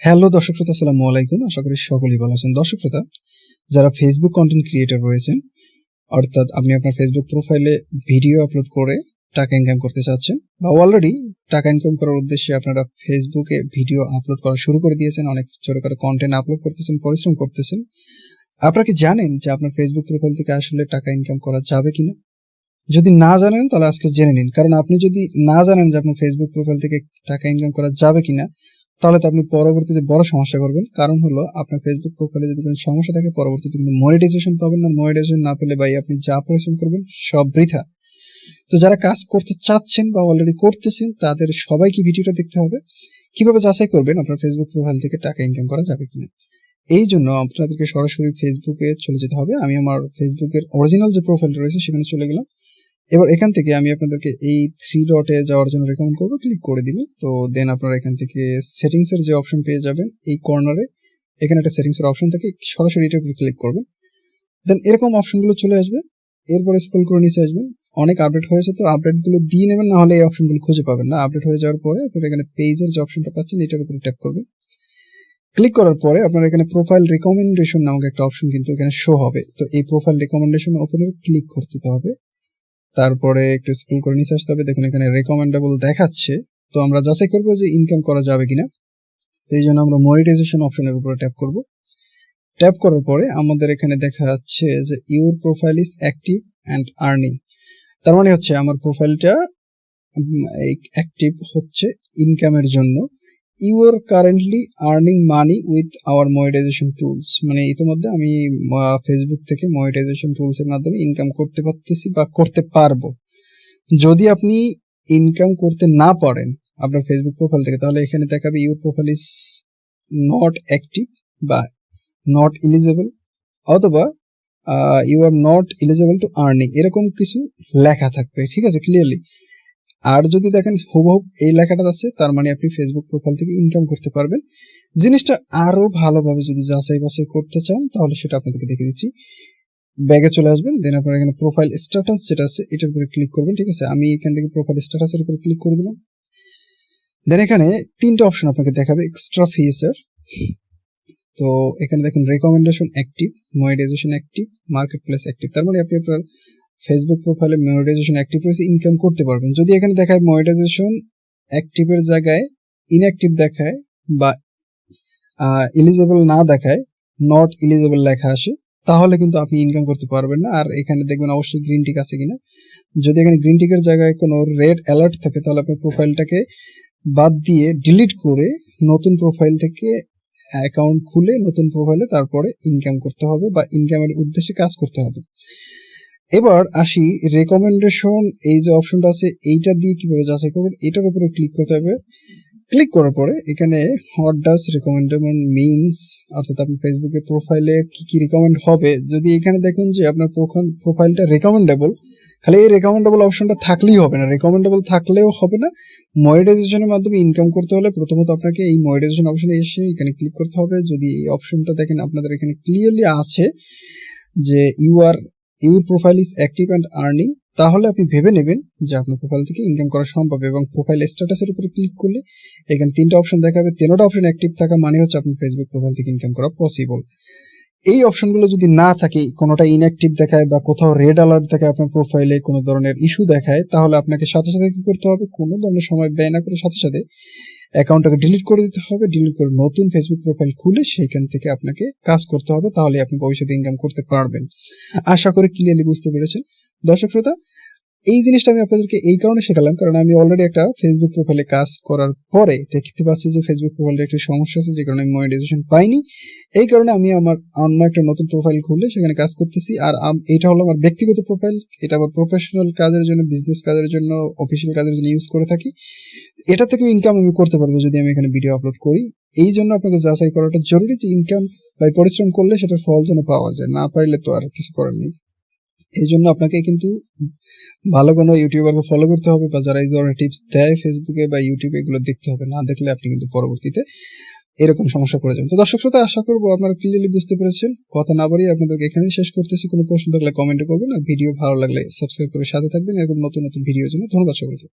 Hello দর্শক শ্রোতা, আসসালামু আলাইকুম। আশা করি সকলেই ভালো আছেন। দর্শক শ্রোতা, যারা ফেসবুক কন্টেন্ট ক্রিয়েটর রয়েছেন, অর্থাৎ আপনি আপনার ফেসবুক প্রোফাইলে ভিডিও আপলোড করে টাকা ইনকাম করতে চাচ্ছেন, বা অলরেডি টাকা ইনকাম করার উদ্দেশ্যে আপনারা ফেসবুকে ভিডিও আপলোড করা শুরু করে দিয়েছেন, অনেক ছোটখাটো কন্টেন্ট আপলোড করতেছেন, পরিশ্রম করতেছেন, আপনারা কি জানেন যে আপনার ফেসবুক প্রোফাইল থেকে আসলে টাকা ইনকাম করা যাবে কিনা? যদি না জানেন, তাহলে আজকে জেনে নিন। কারণ আপনি যদি না জানেন যে আপনার ফেসবুক প্রোফাইল থেকে টাকা ইনকাম করা যাবে কিনা তাহলে তো আপনি পরবর্তীতে বড় সমস্যা করবেন, কারণ হলো আপনার ফেসবুক প্রোফাইলে যদি কোনো সমস্যা থাকে, পরবর্তীতে কিন্তু মনিটাইজেশন পাবেন না। মনিটাইজেশন না পেলে ভাই আপনি যা পরিশ্রম করবেন সব বৃথা। তো যারা কাজ করতে চাচ্ছেন বা অলরেডি করতেছেন, তাদের সবাইকে ভিডিওটা দেখতে হবে। কীভাবে যাচাই করবেন আপনার ফেসবুক প্রোফাইল থেকে টাকা ইনকাম করা যাবে কিনা? এই জন্য আপনাদেরকে সরাসরি ফেসবুকে চলে যেতে হবে। আমি আমার ফেসবুকের অরিজিনাল যে প্রোফাইল রয়েছে, সেখানে চলে গেলাম। এবার এখান থেকে আমি আপনাদেরকে এই থ্রি ডটে যাওয়ার জন্য রেকমেন্ড করব ক্লিক করে দিবেন। তো দেন আপনারা এখান থেকে সেটিংস এর যে অপশন পেয়ে যাবেন, এই কর্নারে এখানে একটা সেটিংস এর অপশন থাকে, সরাসরি উপর ক্লিক করবেন। দেন এরকম অপশনগুলো চলে আসবে। এরপরে স্ক্রল করে নিচে আসবেন। অনেক আপডেট হয়েছে তো আপডেটগুলো দিয়ে নেবেন না হলে এই অপশনগুলো খুঁজে পাবেন না। আপডেট হয়ে যাওয়ার পরে আপনারা এখানে পেজের যে অপশনটা পাচ্ছেন, এটার উপরে ট্যাপ করবেন। ক্লিক করার পরে আপনার এখানে প্রোফাইল রেকমেন্ডেশন নামক একটা অপশন কিন্তু এখানে শো হবে। তো এই প্রোফাইল রেকমেন্ডেশন ওপেনে ক্লিক করতে হবে। তারপরে একটু স্ক্রল করে নিচে আসতে হবে। দেখুন, এখানে রেকমেন্ডেবল দেখাচ্ছে। তো আমরা যাচাই করব যে ইনকাম করা যাবে কিনা। তো এই জন্য আমরা মনিটাইজেশন অপশনের উপরে ট্যাপ করব। ট্যাপ করার পরে আমাদের এখানে দেখা যাচ্ছে যে your profile is active and earning তার মানে হচ্ছে আমার প্রোফাইলটা অ্যাক্টিভ হচ্ছে ইনকামের জন্য। You are currently earning money with our monetization tools মানে ইতিমধ্যে আমি ফেসবুক থেকে মনিটাইজেশন টুলস এর মাধ্যমে ইনকাম করতে পারতেছি বা করতে পারব। যদি আপনি ইনকাম করতে না পারেন আপনার ফেসবুক প্রোফাইল থেকে, তাহলে এখানে দেখাবে your profile is not active বা নট এলিজেবল অথবা you are not eligible to earning এরকম কিছু লেখা থাকবে, ঠিক আছে ক্লিয়ারলি আর যদি দেখেন হুবহুব এই লেখাটা আছে তার মানে আপনি ফেসবুক প্রোফাইল থেকে ইনকাম করতে পারবেন। জিনিসটা আরও ভালোভাবে যদি যাচাই বাছাই করতে চান, তাহলে সেটা আপনাদেরকে দেখে দিচ্ছি। ব্যাগে চলে আসবেন, দেন আপনার এখানে প্রোফাইল স্ট্যাটাস যেটা আছে, এটার উপরে ক্লিক করবেন, ঠিক আছে? আমি এখান থেকে প্রোফাইল স্ট্যাটাসের উপরে ক্লিক করে দিলাম। দেন এখানে তিনটা অপশন আপনাকে দেখাবে এক্সট্রা ফিচার তো এখানে দেখুন recommendation active monetization active marketplace active তার মানে আপনি আপনার ফেসবুক প্রোফাইলে মনিটাইজেশন অ্যাক্টিভ রয়েছে ইনকাম করতে পারবেন। যদি এখানে দেখায় মনিটাইজেশন অ্যাক্টিভের জায়গায় ইনঅ্যাক্টিভ দেখায় বা এলিজেবল না দেখায় নট এলিজেবল লেখা আসে, তাহলে কিন্তু আপনি ইনকাম করতে পারবেন না। আর এখানে দেখবেন অবশ্যই গ্রিন টিক আছে কিনা। যদি এখানে গ্রিন টিকের জায়গায় কোনো রেড অ্যালার্ট থাকে, তাহলে আপনার প্রোফাইলটাকে বাদ দিয়ে ডিলিট করে নতুন প্রোফাইল থেকে অ্যাকাউন্ট খুলে নতুন প্রোফাইলে তারপরে ইনকাম করতে হবে বা ইনকামের উদ্দেশ্যে কাজ করতে হবে। এবার আসি রেকমেন্ডেশন এই যে অপশনটা আছে, এইটা দিয়ে কীভাবে যাচাই করবেন, এটার উপরে ক্লিক করতে হবে। ক্লিক করার পরে এখানে হোয়াট ডাস রেকমেন্ডেশন মিনস অর্থাৎ আপনার ফেসবুকের প্রোফাইলে কি কি রেকমেন্ড হবে। যদি এখানে দেখুন যে আপনার প্রোফাইলটা রেকমেন্ডেবল খালি এই রেকমেন্ডেবল অপশনটা থাকলেই হবে না। রেকমেন্ডেবল থাকলেও হবে না। মনিটাইজেশনের মাধ্যমে ইনকাম করতে হলে প্রথমত আপনাকে এই মনিটাইজেশন অপশনে এসে এখানে ক্লিক করতে হবে। যদি এই অপশনটা দেখেন, আপনাদের এখানে ক্লিয়ারলি আছে যে you are your profile is active and earning তাহলে আপনি ভেবে নেবেন যে আপনার প্রোফাইল থেকে ইনকাম করা সম্ভব এবং প্রোফাইল স্ট্যাটাসের উপরে ক্লিক করলে এখানে তিনটা অপশন দেখাবে। তিনটা অপশন অ্যাক্টিভ থাকা মানে হচ্ছে আপনার ফেসবুক প্রোফাইল থেকে ইনকাম করা পসিবল এই অপশনগুলো যদি না থাকে, কোনোটা ইনঅ্যাক্টিভ দেখায় বা কোথাও রেড অ্যালার্ট দেখায় আপনার প্রোফাইলে কোনো ধরনের ইস্যু দেখায়, তাহলে আপনাকে সাথে সাথে কি করতে হবে? কোনো ধরনের সময় ব্যয় না করে সাথে সাথে অ্যাকাউন্টটাকে ডিলিট করে দিতে হবে ডিলিট করে নতুন ফেসবুক প্রোফাইল খুলে সেইখান থেকে আপনাকে কাজ করতে হবে তাহলে আপনি ভবিষ্যতে ইনকাম করতে পারবেন। আশা করি ক্লিয়ারলি বুঝতে পেরেছেন। দর্শক শ্রোতা এই জিনিসটা আমি আপনাদেরকে এই কারণে শেখালাম, কারণ আমি অলরেডি একটা ফেসবুক প্রোফাইলে কাজ করার পরে দেখতে পাচ্ছি যে ফেসবুক প্রোফাইলে একটি সমস্যা আছে, যে কারণে আমি মনিটাইজেশন পাইনি। এই কারণে আমি আমার অন্য একটা নতুন প্রোফাইল খুলে সেখানে কাজ করতেছি, আর এটা হলো আমার ব্যক্তিগত প্রোফাইল এটা আবার প্রফেশনাল কাজের জন্য বিজনেস কাজের জন্য অফিসিয়াল কাজের জন্য ইউজ করে থাকি। এটা থেকে ইনকাম আমি করতে পারব যদি আমি এখানে ভিডিও আপলোড করি। এই জন্য আপনাকে যাচাই করাটা জরুরি যে ইনকাম বা পরিশ্রম করলে সেটার ফল যেন পাওয়া যায়, না পারলে তো আর কিছু করার নেই। এই জন্য আপনাকে কিন্তু ভালো কোনো ইউটিউবারকে ফলো করতে হবে বা যারা এই ধরনের টিপস দেয় ফেসবুকে বা ইউটিউবে এগুলো দেখতে হবে, না দেখলে আপনি কিন্তু পরবর্তীতে এরকম সমস্যা করে যাবেন। তো দর্শক শ্রোতা, আশা করব আপনারা ক্লিয়ারলি বুঝতে পেরেছেন। কথা না বাড়িয়ে আপনাদেরকে এখানে শেষ করতেছি। কোনো প্রশ্ন থাকলে কমেন্টে করবেন আর ভিডিও ভালো লাগলে সাবস্ক্রাইব করে সাথে থাকবেন। এরকম নতুন নতুন ভিডিওর জন্য ধন্যবাদ সকলকে